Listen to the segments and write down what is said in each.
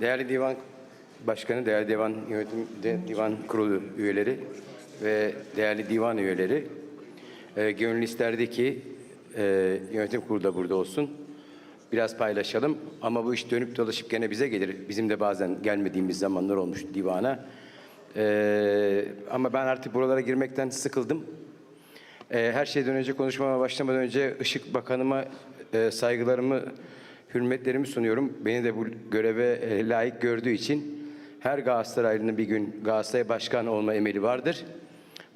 Değerli Divan Başkanı, değerli Divan Yönetim Divan Kurulu üyeleri ve değerli divan üyeleri, e, gönül isterdi ki e, yönetim kurulu da burada olsun. Biraz paylaşalım ama bu iş dönüp dolaşıp gene bize gelir. Bizim de bazen gelmediğimiz zamanlar olmuş divana. E, ama ben artık buralara girmekten sıkıldım. Ee, Her şeyden önce konuşmama başlamadan önce Işık Bakanıma e, saygılarımı, hürmetlerimi sunuyorum. Beni de bu göreve e, layık gördüğü için her Galatasaraylı'nın bir gün Galatasaray Başkan olma emeli vardır.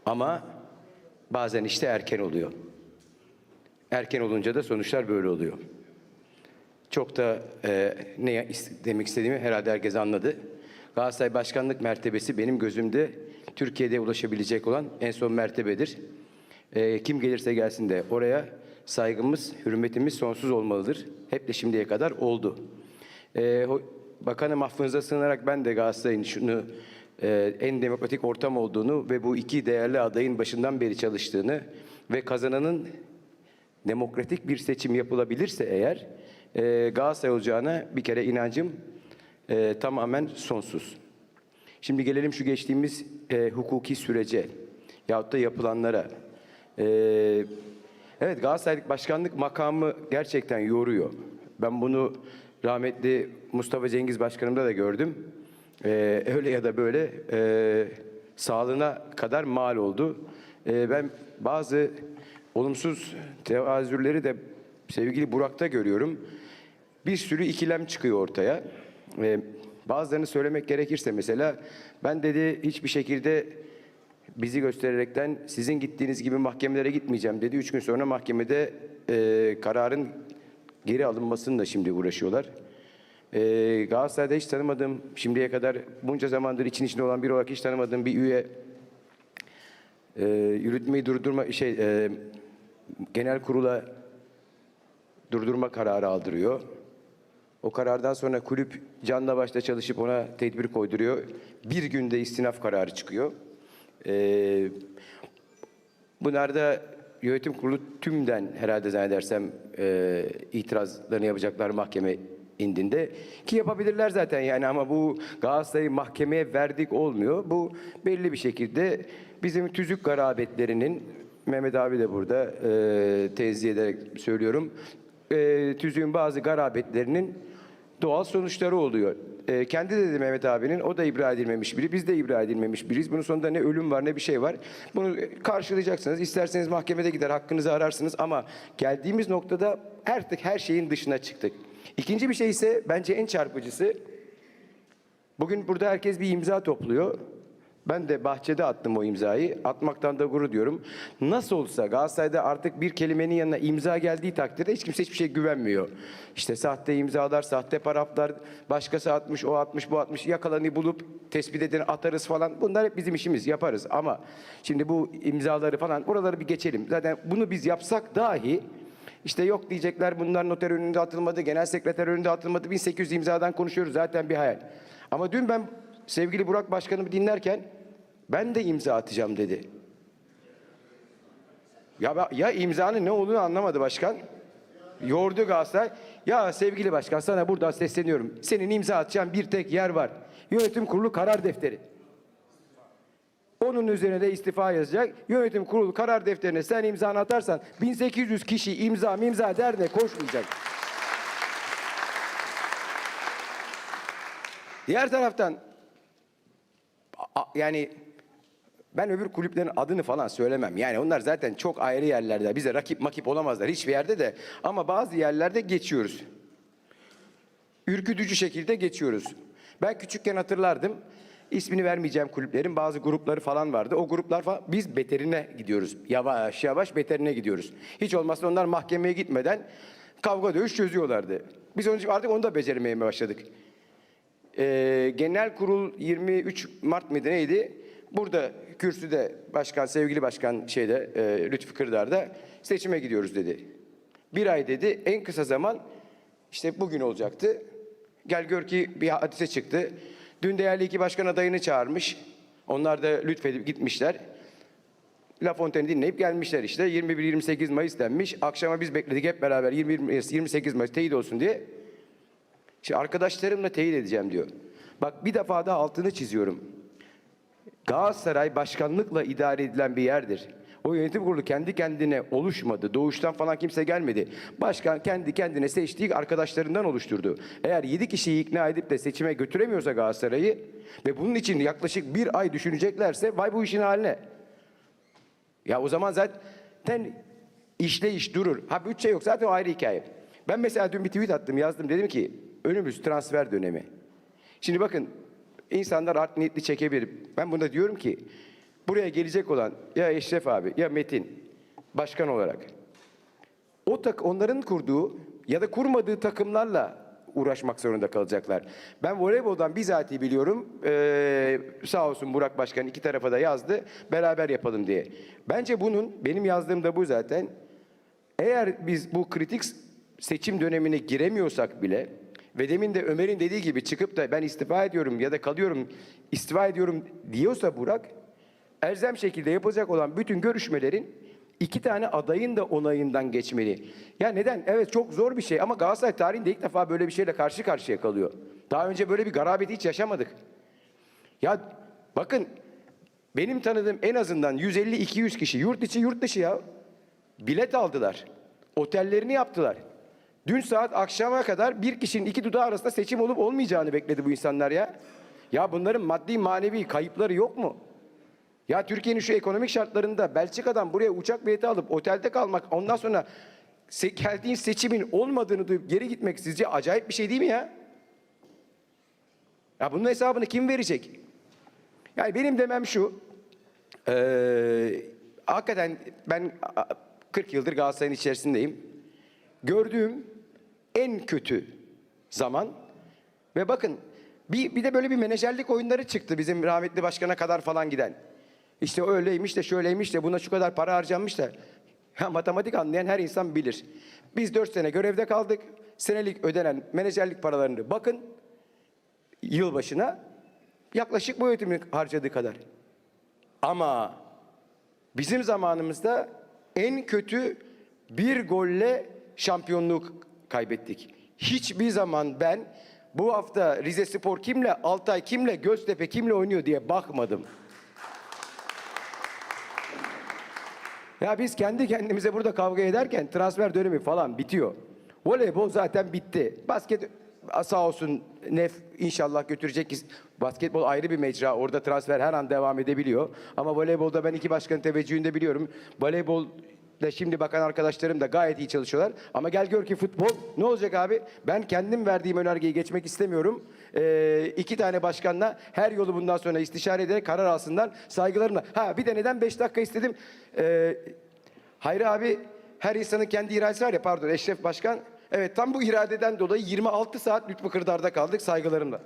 Ama bazen işte erken oluyor. Erken olunca da sonuçlar böyle oluyor. Çok da e, ne demek istediğimi herhalde herkes anladı. Galatasaray Başkanlık mertebesi benim gözümde Türkiye'de ulaşabilecek olan en son mertebedir. E, kim gelirse gelsin de oraya saygımız, hürmetimiz sonsuz olmalıdır. Hep de şimdiye kadar oldu. E, ho- Bakanım affınıza sığınarak ben de Galatasaray'ın şunu e, en demokratik ortam olduğunu ve bu iki değerli adayın başından beri çalıştığını ve kazananın demokratik bir seçim yapılabilirse eğer e, Galatasaray olacağına bir kere inancım e, tamamen sonsuz. Şimdi gelelim şu geçtiğimiz e, hukuki sürece yahut da yapılanlara. E, evet Galatasaray başkanlık makamı gerçekten yoruyor. Ben bunu rahmetli Mustafa Cengiz Başkanımda da gördüm. E, öyle ya da böyle e, sağlığına kadar mal oldu. E, ben bazı olumsuz tevazürleri de sevgili Burak'ta görüyorum. Bir sürü ikilem çıkıyor ortaya. Ee, bazılarını söylemek gerekirse mesela ben dedi hiçbir şekilde bizi göstererekten sizin gittiğiniz gibi mahkemelere gitmeyeceğim dedi. Üç gün sonra mahkemede e, kararın geri alınmasını da şimdi uğraşıyorlar. E, Galatasaray'da hiç tanımadığım, şimdiye kadar bunca zamandır için içinde olan biri olarak hiç tanımadığım bir üye e, yürütmeyi durdurma şey e, genel kurula durdurma kararı aldırıyor. O karardan sonra kulüp canla başla çalışıp ona tedbir koyduruyor. Bir günde istinaf kararı çıkıyor. Ee, bunlarda yönetim kurulu tümden herhalde zannedersem e, itirazlarını yapacaklar mahkeme indinde. Ki yapabilirler zaten yani ama bu Galatasaray'ı mahkemeye verdik olmuyor. Bu belli bir şekilde bizim tüzük garabetlerinin Mehmet abi de burada e, tezih ederek söylüyorum. E, tüzüğün bazı garabetlerinin doğal sonuçları oluyor. E, kendi de dedi Mehmet abinin o da ibra edilmemiş biri, biz de ibra edilmemiş biriyiz. Bunun sonunda ne ölüm var ne bir şey var. Bunu karşılayacaksınız. İsterseniz mahkemede gider hakkınızı ararsınız ama geldiğimiz noktada artık her şeyin dışına çıktık. İkinci bir şey ise bence en çarpıcısı Bugün burada herkes bir imza topluyor. Ben de bahçede attım o imzayı. Atmaktan da gurur diyorum. Nasıl olsa Galatasaray'da artık bir kelimenin yanına imza geldiği takdirde hiç kimse hiçbir şey güvenmiyor. İşte sahte imzalar, sahte paraflar, başkası atmış, o atmış, bu atmış. Yakalanı bulup tespit edeni atarız falan. Bunlar hep bizim işimiz, yaparız. Ama şimdi bu imzaları falan oraları bir geçelim. Zaten bunu biz yapsak dahi işte yok diyecekler bunlar noter önünde atılmadı, genel sekreter önünde atılmadı. 1800 imzadan konuşuyoruz zaten bir hayal. Ama dün ben sevgili Burak Başkanımı dinlerken ben de imza atacağım dedi. Ya, ya imzanın ne olduğunu anlamadı başkan. Yordu Galatasaray. Ya sevgili başkan sana buradan sesleniyorum. Senin imza atacağın bir tek yer var. Yönetim kurulu karar defteri. Onun üzerine de istifa yazacak. Yönetim kurulu karar defterine sen imzanı atarsan 1800 kişi imza imza derdine koşmayacak. Diğer taraftan yani ben öbür kulüplerin adını falan söylemem. Yani onlar zaten çok ayrı yerlerde. Bize rakip makip olamazlar hiçbir yerde de. Ama bazı yerlerde geçiyoruz. Ürkütücü şekilde geçiyoruz. Ben küçükken hatırlardım. İsmini vermeyeceğim kulüplerin bazı grupları falan vardı. O gruplar falan biz beterine gidiyoruz. Yavaş yavaş beterine gidiyoruz. Hiç olmazsa onlar mahkemeye gitmeden kavga dövüş çözüyorlardı. Biz onun için artık onu da beceremeye başladık. Ee, genel kurul 23 Mart mıydı neydi? Burada kürsüde başkan, sevgili başkan şeyde e, Lütfü Kırdar'da seçime gidiyoruz dedi. Bir ay dedi en kısa zaman işte bugün olacaktı. Gel gör ki bir hadise çıktı. Dün değerli iki başkan adayını çağırmış. Onlar da lütfedip gitmişler. La Fontaine'i dinleyip gelmişler işte. 21-28 Mayıs denmiş. Akşama biz bekledik hep beraber 21 28 Mayıs teyit olsun diye. Şimdi arkadaşlarımla teyit edeceğim diyor. Bak bir defa daha altını çiziyorum. Galatasaray başkanlıkla idare edilen bir yerdir. O yönetim kurulu kendi kendine oluşmadı. Doğuştan falan kimse gelmedi. Başkan kendi kendine seçtiği arkadaşlarından oluşturdu. Eğer 7 kişiyi ikna edip de seçime götüremiyorsa Galatasaray'ı ve bunun için yaklaşık bir ay düşüneceklerse vay bu işin haline. Ya o zaman zaten işle iş durur. Ha bütçe yok zaten o ayrı hikaye. Ben mesela dün bir tweet attım yazdım dedim ki önümüz transfer dönemi. Şimdi bakın insanlar art niyetli çekebilir. Ben bunda diyorum ki buraya gelecek olan ya Eşref abi ya Metin başkan olarak o tak onların kurduğu ya da kurmadığı takımlarla uğraşmak zorunda kalacaklar. Ben voleyboldan bizatihi biliyorum. Ee, sağ olsun Burak Başkan iki tarafa da yazdı. Beraber yapalım diye. Bence bunun benim yazdığım da bu zaten. Eğer biz bu kritik seçim dönemine giremiyorsak bile ve demin de Ömer'in dediği gibi çıkıp da ben istifa ediyorum ya da kalıyorum, istifa ediyorum diyorsa Burak, elzem şekilde yapılacak olan bütün görüşmelerin iki tane adayın da onayından geçmeli. Ya neden? Evet çok zor bir şey ama Galatasaray tarihinde ilk defa böyle bir şeyle karşı karşıya kalıyor. Daha önce böyle bir garabeti hiç yaşamadık. Ya bakın benim tanıdığım en azından 150-200 kişi yurt içi yurt dışı ya bilet aldılar. Otellerini yaptılar. Dün saat akşama kadar bir kişinin iki dudağı arasında seçim olup olmayacağını bekledi bu insanlar ya. Ya bunların maddi manevi kayıpları yok mu? Ya Türkiye'nin şu ekonomik şartlarında Belçika'dan buraya uçak bileti alıp otelde kalmak ondan sonra geldiğin seçimin olmadığını duyup geri gitmek sizce acayip bir şey değil mi ya? Ya bunun hesabını kim verecek? Yani benim demem şu. Ee, hakikaten ben a- 40 yıldır Galatasaray'ın içerisindeyim. Gördüğüm en kötü zaman ve bakın bir, bir de böyle bir menajerlik oyunları çıktı bizim rahmetli başkana kadar falan giden. İşte öyleymiş de şöyleymiş de buna şu kadar para harcanmış da. Ya matematik anlayan her insan bilir. Biz 4 sene görevde kaldık. Senelik ödenen menajerlik paralarını bakın yılbaşına yaklaşık bu yönetimin harcadığı kadar. Ama bizim zamanımızda en kötü bir golle şampiyonluk kaybettik. Hiçbir zaman ben bu hafta Rize Spor kimle, Altay kimle, Göztepe kimle oynuyor diye bakmadım. Ya biz kendi kendimize burada kavga ederken transfer dönemi falan bitiyor. Voleybol zaten bitti. Basket sağ olsun Nef inşallah götürecek. Basketbol ayrı bir mecra. Orada transfer her an devam edebiliyor. Ama voleybolda ben iki başkanın teveccühünde biliyorum. Voleybol da şimdi bakan arkadaşlarım da gayet iyi çalışıyorlar. Ama gel gör ki futbol ne olacak abi? Ben kendim verdiğim önergeyi geçmek istemiyorum. Ee, iki tane başkanla her yolu bundan sonra istişare ederek karar alsınlar. Saygılarımla. Ha bir de neden 5 dakika istedim? Ee, Hayri abi her insanın kendi iradesi var ya pardon Eşref Başkan. Evet tam bu iradeden dolayı 26 saat Lütfü Kırdar'da kaldık saygılarımla.